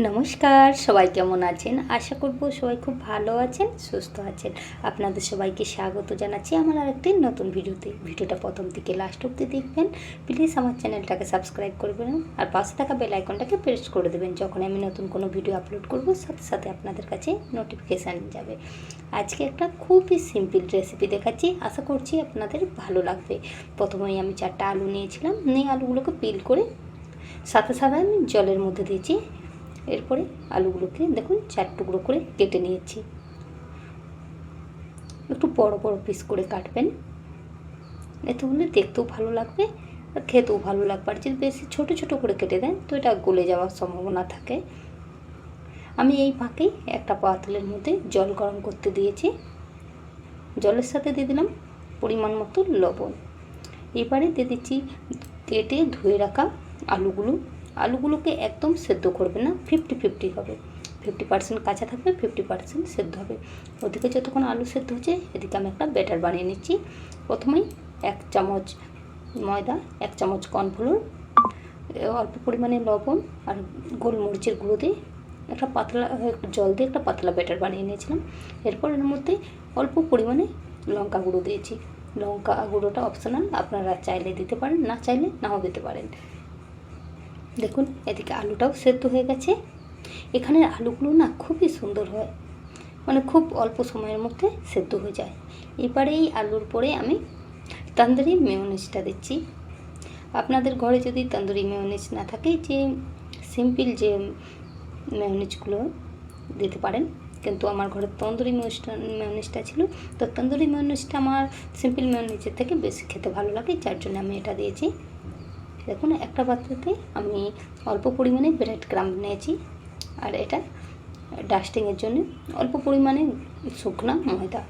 নমস্কার, সবাই কেমন আছেন? আশা করব সবাই খুব ভালো আছেন, সুস্থ আছেন। আপনাদের সবাইকে স্বাগত জানাচ্ছি আমার আরেকটি নতুন ভিডিওতে। ভিডিওটা প্রথম থেকে লাস্ট অব্দি দেখবেন। প্লিজ আমার চ্যানেলটাকে সাবস্ক্রাইব করবেন আর পাশে থাকা বেল আইকনটাকে প্রেস করে দেবেন। যখন আমি নতুন কোনো ভিডিও আপলোড করব, সাথে সাথে আপনাদের কাছে নোটিফিকেশান যাবে। আজকে একটা খুবই সিম্পল রেসিপি দেখাচ্ছি। আশা করছি আপনাদের ভালো লাগবে। প্রথমেই আমি চারটা আলু নিয়েছিলাম। নিয়ে আলুগুলোকে পিল করে সাথে সাথে আমি জলের মধ্যে দিয়েছি এরপরে আলুগুলোকে দেখুন চার টুকরো করে কেটে নিয়েছি। একটু বড় বড় পিস করে কাটবেন। এতে হলে দেখতেও ভালো লাগবে আর খেতেও ভালো লাগবে। আর যদি বেশি ছোটো ছোটো করে কেটে দেন তো এটা গলে যাওয়ার সম্ভাবনা থাকে। আমি এই ফাঁকেই একটা পাতলের মধ্যে জল গরম করতে দিয়েছি। জলের সাথে দিয়ে দিলাম পরিমাণ মতো লবণ। এবারে দিয়ে দিচ্ছি কেটে ধুয়ে রাখা আলুগুলো। আলুগুলোকে একদম সেদ্ধ করবে না ফিফটি ফিফটি হবে। ফিফটি পার্সেন্ট কাঁচা থাকবে ফিফটি পার্সেন্ট সেদ্ধ হবে। ওদিকে যতক্ষণ আলু সেদ্ধ হচ্ছে, এদিকে আমি একটা ব্যাটার বানিয়ে নিচ্ছি। প্রথমেই এক চামচ ময়দা, এক চামচ কর্নফ্লোর অল্প পরিমাণে লবণ আর গোলমরিচের গুঁড়ো দিয়ে একটা পাতলা জল দিয়ে একটা পাতলা ব্যাটার বানিয়ে নিয়েছিলাম। এরপর এর মধ্যে অল্প পরিমাণে লঙ্কা গুঁড়ো দিয়েছি। লঙ্কা গুঁড়োটা অপশনাল আপনারা চাইলে দিতে পারেন, না চাইলে নাও দিতে পারেন। দেখুন, এদিকে আলুটাও সেদ্ধ হয়ে গেছে। এখানের আলুগুলো না খুবই সুন্দর হয়। মানে খুব অল্প সময়ের মধ্যে সেদ্ধ হয়ে যায়। এবারে এই আলুর পরে আমি তান্দুরি মেয়নিজটা দিচ্ছি। আপনাদের ঘরে যদি তান্দুরি মেয়নিজ না থাকে, যে সিম্পল যে মেয়নিজগুলো দিতে পারেন, কিন্তু আমার ঘরে তন্দুরি মেয়নিজটা ছিল, তো তন্দুরি মেয়নিজটা আমার সিম্পল মেয়নিজের থেকে বেশি খেতে ভালো লাগে, যার জন্য আমি এটা দিয়েছি। দেখুন, একটা পাত্রতে আমি অল্প পরিমাণে ব্রেড ক্রাম নিয়েছি। আর এটা ডাস্টিংয়ের জন্য অল্প পরিমাণে শুকনা ময়দা।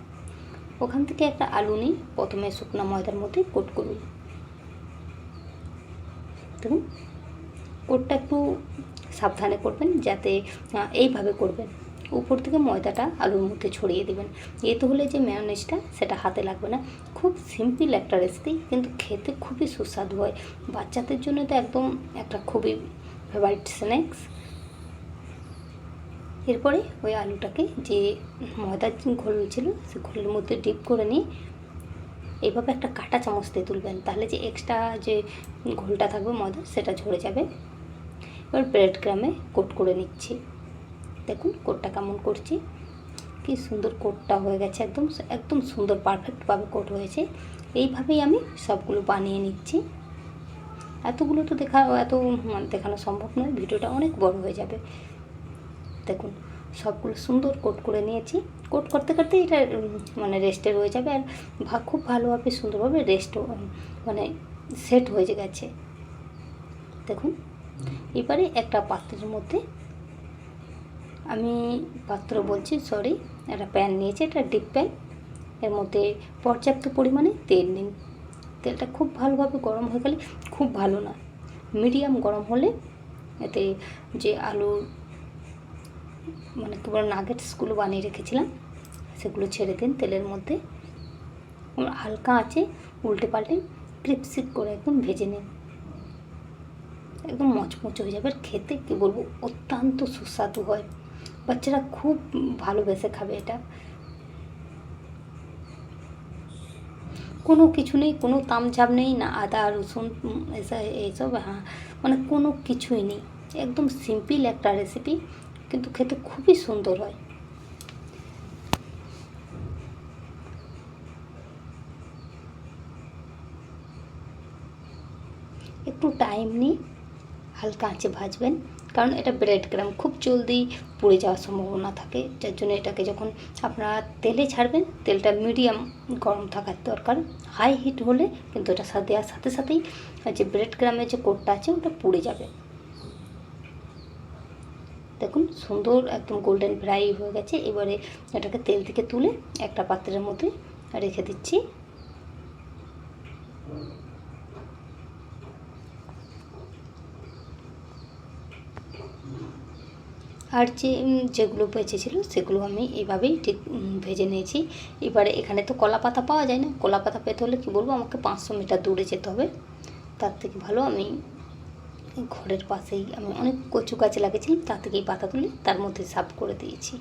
ওখান থেকে একটা আলু নিই প্রথমে শুকনা ময়দার মধ্যে কোট করুন। দেখুন কোটটা একটু সাবধানে করবেন, যাতে এইভাবে করবেন। উপর থেকে ময়দাটা আলুর মধ্যে ছড়িয়ে দেবেন। এতে হলে যে ম্যায়োনেজটা সেটা হাতে লাগবে না। খুব সিম্পল একটা রেসিপি কিন্তু খেতে খুবই সুস্বাদু হয়। বাচ্চাদের জন্য তো একদম একটা খুবই ফেভারিট স্ন্যাক্স এরপরে ওই আলুটাকে যে ময়দার ঘোল ছিল, সে ঘোলের মধ্যে ডিপ করে নিয়ে এইভাবে একটা কাটা চামচ দিয়ে তুলবেন। তাহলে যে এক্সট্রা যে ঘোলটা থাকবে ময়দা সেটা ঝরে যাবে। এবার ব্রেড গ্রামে কোট করে নিচ্ছি। দেখুন, কোটটা কেমন করছি। কি সুন্দর কোটটা হয়ে গেছে একদম একদম সুন্দর পারফেক্টভাবে কোট হয়েছে। এইভাবেই আমি সবগুলো বানিয়ে নিচ্ছি। এতগুলো তো দেখা, এত মানে দেখানো সম্ভব নয়, ভিডিওটা অনেক বড় হয়ে যাবে। দেখুন, সবগুলো সুন্দর কোট করে নিয়েছি। কোট করতে করতে এটা মানে রেস্টে রয়ে যাবে আর খুব ভালোভাবে, সুন্দরভাবে রেস্টও মানে সেট হয়ে গেছে। দেখুন, এবারে একটা পাত্রের মধ্যে আমি পাত্র বলছি সরি একটা প্যান নিয়েছি এটা ডিপ প্যান এর মধ্যে পর্যাপ্ত পরিমাণে তেল নিন। তেলটা খুব ভালোভাবে গরম হয়ে গেলে খুব ভালো না। মিডিয়াম গরম হলে এতে যে আলুর মানে কী বলো নাগেটসগুলো বানিয়ে রেখেছিলাম, সেগুলো ছেড়ে দিন তেলের মধ্যে। হালকা আছে উল্টে পাল্টে ক্রিপসিপ করে একদম ভেজে নিন। একদম মচমচ হয়ে যাবে। আর খেতে কী বলব, অত্যন্ত সুস্বাদু হয়। বাচ্চারা খুব ভালোবেসে খাবে এটা। কোনো কিছু নেই, কোনো তামঝাম নেই, না আদা, রসুন এইসব হ্যাঁ মানে কোনো কিছুই নেই। একদম সিম্পল একটা রেসিপি কিন্তু খেতে খুবই সুন্দর হয়। একটু টাইম নিয়ে হালকা আঁচে ভাজবেন। কারণ এটা ব্রেড ক্রাম খুব জলদি পুড়ে যাওয়ার সম্ভাবনা থাকে। যার জন্য এটাকে যখন আপনারা তেলে ছাড়বেন, তেলটা মিডিয়াম গরম থাকার দরকার। হাই হিট হলে কিন্তু এটা দেওয়ার সাথে সাথেই যে ব্রেড ক্রামের যে কোটটা আছে, ওটা পুড়ে যাবে। দেখুন, সুন্দর একদম গোল্ডেন ফ্রাই হয়ে গেছে। এবারে এটাকে তেল থেকে তুলে একটা পাত্রের মধ্যে রেখে দিচ্ছি। আর যে যেগুলো বেঁচেছিলো সেগুলো আমি এইভাবেই ঠিক ভেজে নিয়েছি। এবারে এখানে তো কলা পাতা পাওয়া যায় না। কলা পাতা পেতে হলে কী বলব, আমাকে পাঁচশো মিটার দূরে যেতে হবে। তার থেকে ভালো আমি ঘরের পাশেই আমি অনেক কচু গাছ লাগিয়েছিলাম, তার থেকেই পাতা তুলে তার মধ্যে সাফ করে দিয়েছি।